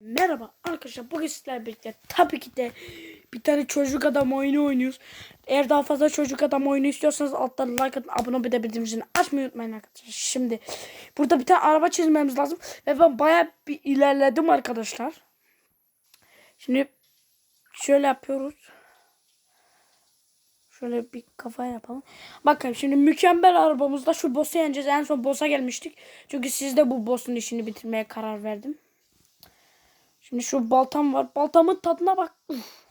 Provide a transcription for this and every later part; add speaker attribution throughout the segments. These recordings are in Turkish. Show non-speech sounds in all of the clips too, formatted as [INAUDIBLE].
Speaker 1: Merhaba arkadaşlar bugün sizlerle birlikte tabii ki de bir tane çocuk adam oyunu oynuyoruz. Eğer daha fazla çocuk adam oyunu istiyorsanız alttan like atın abone olmayı da bildirim zilini açmayı unutmayın arkadaşlar. Şimdi burada bir tane araba çizmemiz lazım ve ben baya bir ilerledim arkadaşlar. Şimdi şöyle yapıyoruz. Şöyle bir kafa yapalım. Bakın şimdi mükemmel arabamızda şu boss'u yeneceğiz. En son boss'a gelmiştik. Çünkü sizde bu boss'un işini bitirmeye karar verdim. Şimdi şu baltam var. Baltamın tadına bak. Uf.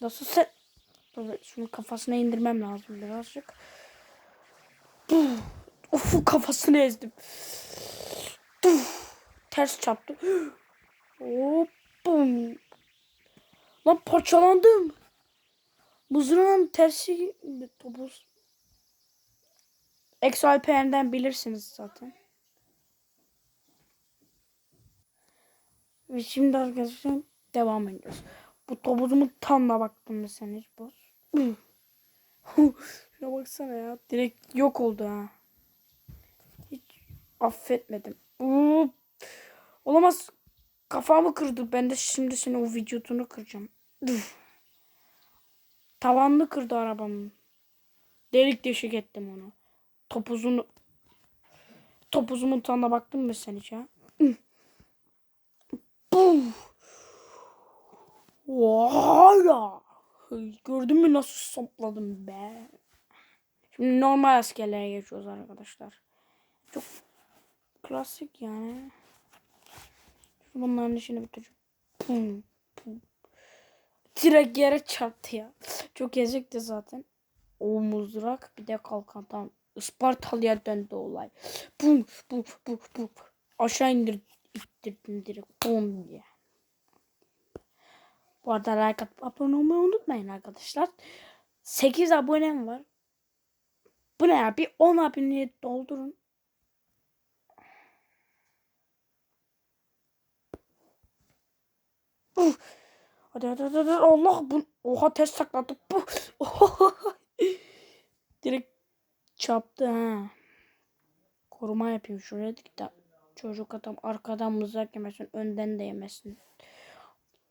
Speaker 1: Nasıl sen? Şunun kafasına indirmem lazım birazcık. Uf, kafasını ezdim. Uf, ters çarptı. Hop. bum. Lan parçalandım. Mızrağın tersi topuz. XLPN'den bilirsiniz zaten. Ve şimdi arkadaşlar devam ediyoruz. Bu topuzumun tam da baktım mesela hiç boz. Şuna baksana ya. Direkt yok oldu ha. Hiç affetmedim. Uu, Olamaz. Kafamı kırdı. Ben de şimdi senin o vücudunu kıracağım. Üf. Tavanını kırdı arabamın. Delik deşik ettim onu. Topuzunu topuzumun tadına baktın mı sen hiç ha? Puf. Ya. Gördün mü nasıl sapladım be. Şimdi normal askerlere geçiyoruz arkadaşlar. Çok klasik yani. Bunların işini bitireceğim. Pum, pum. Direkt yere çarptı ya. Çok ezikti zaten. O mızrak bir de kalkan tam. Ispartalı'ya döndü olay. Bum bum bum bum. Aşağı indir, ittirdim direkt. Bum diye. Bu arada like atıp abone olmayı unutmayın arkadaşlar. 8 abonem var. Bu ne ya? Bir 10 aboneyi doldurun. Uf. Hadi hadi hadi. Allah bu. Oha ters sakladı. Bu. [LAUGHS] Direkt çarptı ha. Koruma yapayım şuraya da çocuk adam arkadan mızrak yemesin önden de yemesin.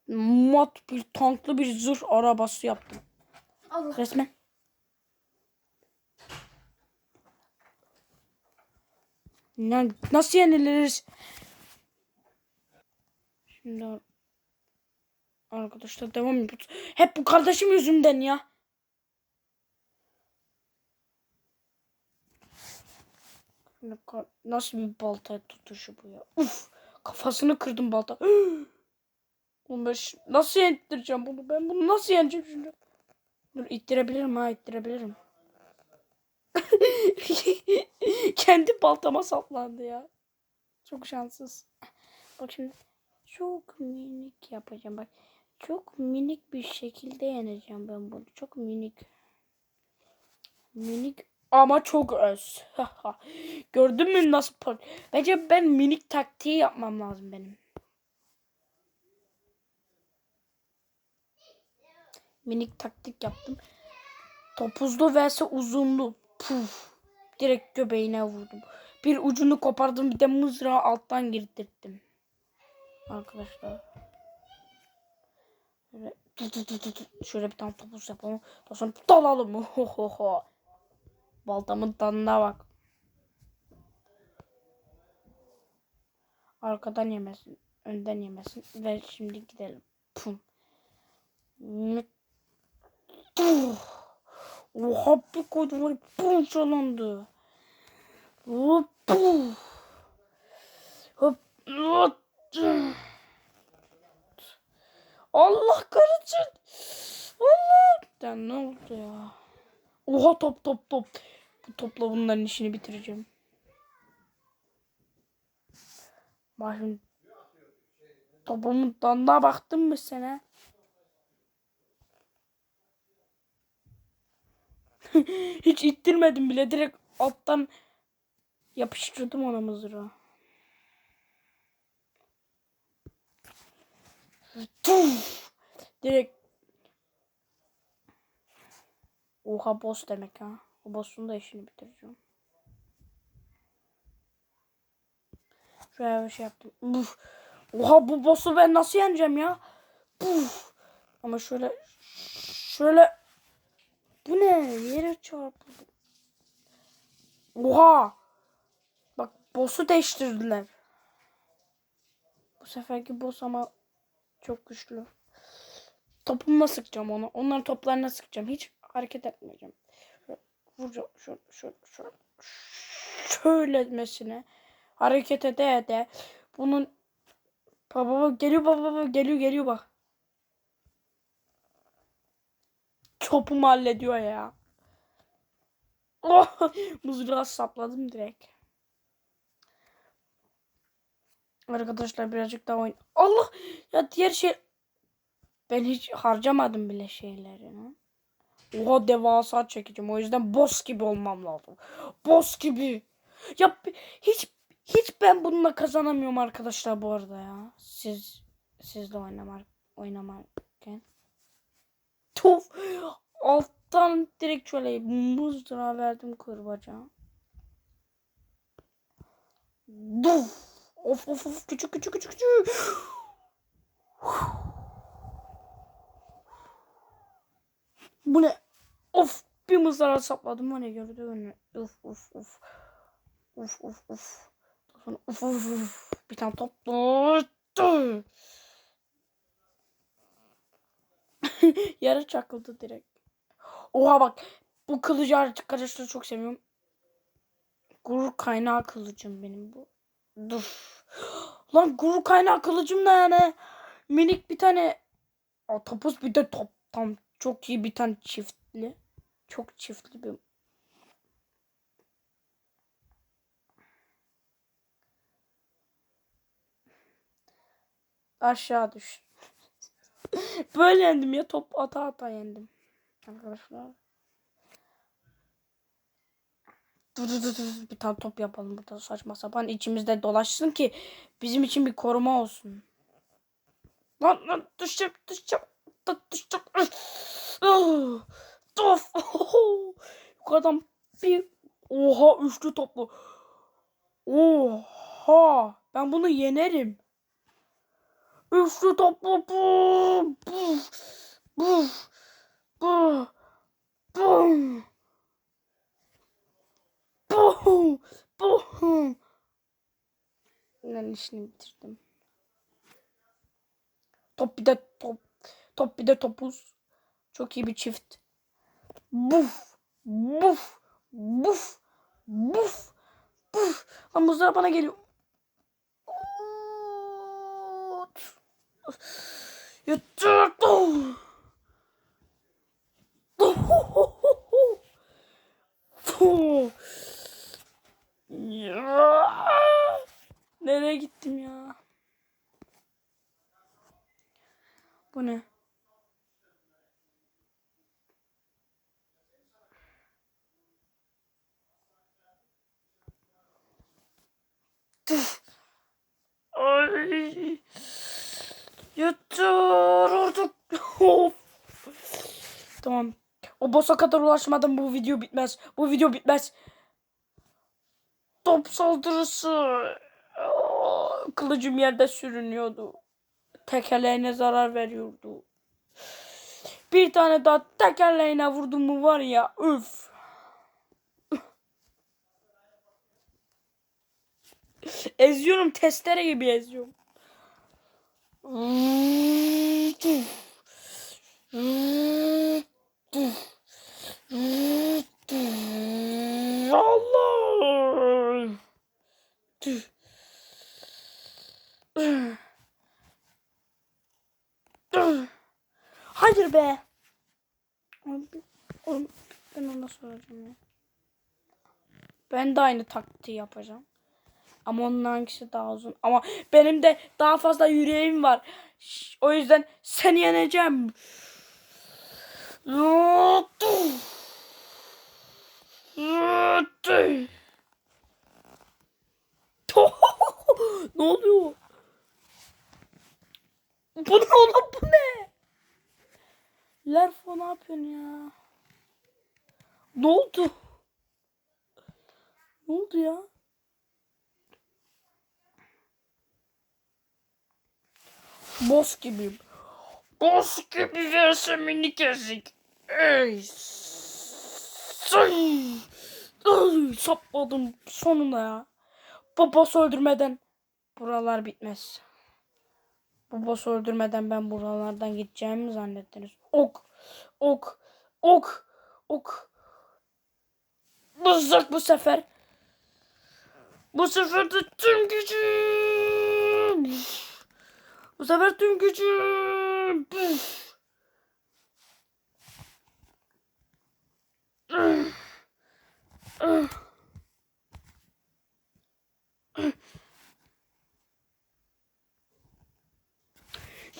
Speaker 1: Mat bir tanklı bir zırh arabası yaptım.
Speaker 2: Allah.
Speaker 1: Resmen. Ya nasıl yeniliriz? Şimdi ar- arkadaşlar devam ediyoruz. Hep bu kardeşim yüzünden ya. Şimdi ka- Nasıl bir balta tutuşu bu ya? Uf, kafasını kırdım balta. [GASPS] Oğlum ben şi- nasıl yendireceğim bunu? Ben bunu nasıl yeneceğim şimdi? Dur ittirebilirim ha ittirebilirim. [LAUGHS] Kendi baltama saplandı ya. Çok şanssız. Bak şimdi çok minik yapacağım bak. Çok minik bir şekilde yeneceğim ben bunu. Çok minik. Minik ama çok öz. [LAUGHS] Gördün mü nasıl par? Bence ben minik taktiği yapmam lazım benim. Minik taktik yaptım. Topuzlu vs uzunlu. Puf. Direkt göbeğine vurdum. Bir ucunu kopardım bir de mızrağı alttan girdirttim. Arkadaşlar. Şöyle. Şöyle bir tane topuz yapalım. Sonra dalalım. [LAUGHS] Ho ho ho. Baltamın tadına bak. Arkadan yemesin. Önden yemesin. Ve şimdi gidelim. Pum. Oha bir var. Pum çalındı. Hop. Hop. Hop. Allah kahretsin. Allah. Ya ne oldu ya? Oha top top top. Bu topla bunların işini bitireceğim. Bak şimdi topumun danına baktın mı sana? [LAUGHS] Hiç ittirmedim bile. Direkt alttan yapıştırdım ona mızrağı. Direkt Oha boss demek ha. O boss'un da işini bitireceğim. Şöyle bir şey yaptım. Uf. Oha bu boss'u ben nasıl yeneceğim ya? Puf. Ama şöyle şöyle bu ne? Yere çarpıldım. Oha. Bak boss'u değiştirdiler. Bu seferki boss ama çok güçlü. Topumla sıkacağım onu. Onların toplarına sıkacağım. Hiç hareket etmeyeceğim. Vuracağım. Şöyle, şöyle, şöyle. Şöylemesine. Hareket ede ede. Bunun baba geliyor baba baba geliyor geliyor bak. Topumu hallediyor ya. Oh, [LAUGHS] mızrağı sapladım direkt. Arkadaşlar birazcık daha oyun. Allah ya diğer şey ben hiç harcamadım bile şeylerini. Oha devasa çekeceğim. O yüzden boss gibi olmam lazım. Boss gibi. Ya hiç hiç ben bununla kazanamıyorum arkadaşlar bu arada ya. Siz sizle oynamak oynamarken. Tuf. Alttan direkt şöyle mızrağı verdim kurbaca. Duf. Of of of küçük küçük küçük küçük. Bu ne? Mızrağı sapladım o ne gördü mü? Uf uf uf. Uf uf uf. Uf uf uf. Bir tane top. [LAUGHS] Yarı çakıldı direkt. Oha bak. Bu kılıcı arkadaşlar çok seviyorum. Gurur kaynağı kılıcım benim bu. Dur. Lan gurur kaynağı kılıcım ne yani? Minik bir tane. Aa, topuz bir de top. Tam çok iyi bir tane çiftli. Çok çiftli bir. Aşağı düş. [LAUGHS] Böyle yendim ya top ata ata yendim. Arkadaşlar. Dur dur dur dur. Bir tane top yapalım burada saçma sapan içimizde dolaşsın ki bizim için bir koruma olsun. Lan lan düşeceğim düşeceğim. Düşeceğim. Of! Oho. [LAUGHS] Yukarıdan bir... Oha üçlü toplu. Oha! Ben bunu yenerim. Üçlü toplu. Buf! Buf! Buf! Buf! Bum! Bum! Bum! Ben işini bitirdim. Top bir de top. Top bir de topuz. Çok iyi bir çift. Buf. Buf. Buf. Buf. Buf. Lan muzlar bana geliyor. Yeter. Nereye gittim ya? Bu ne? Tüh. Ay. Yeter artık. Of. Tamam. O boss'a kadar ulaşmadan bu video bitmez. Bu video bitmez. Top saldırısı. Kılıcım yerde sürünüyordu. Tekerleğine zarar veriyordu. Bir tane daha tekerleğine vurdum mu var ya üf. Eziyorum testere gibi eziyorum. Hayır be. Oğlum, ben ona soracağım ya. Ben de aynı taktiği yapacağım. Ama onun hangisi daha uzun. Ama benim de daha fazla yüreğim var. O yüzden seni yeneceğim. ne oluyor? Bu ne oğlum bu ne? Lerfo ne yapıyorsun ya? Ne oldu? Ne oldu ya? Boss gibiyim. Boss gibi verse minik ezik. Ey. Ay, sapladım sonunda ya. Bu boss öldürmeden buralar bitmez. Bu boss öldürmeden ben buralardan gideceğimi mi zannettiniz? Ok. Ok. Ok. Ok. Mızrak bu sefer. Bu sefer de tüm gücüm. Bu sefer tüm gücüm. Püf.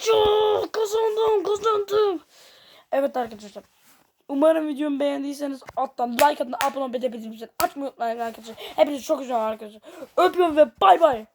Speaker 1: Ya kazandım kazandım. Evet arkadaşlar. Umarım videomu beğendiyseniz alttan like atın, abone olmayı, bildirimleri açmayı unutmayın arkadaşlar. Hepinizi çok güzel arkadaşlar. Öpüyorum ve bay bay.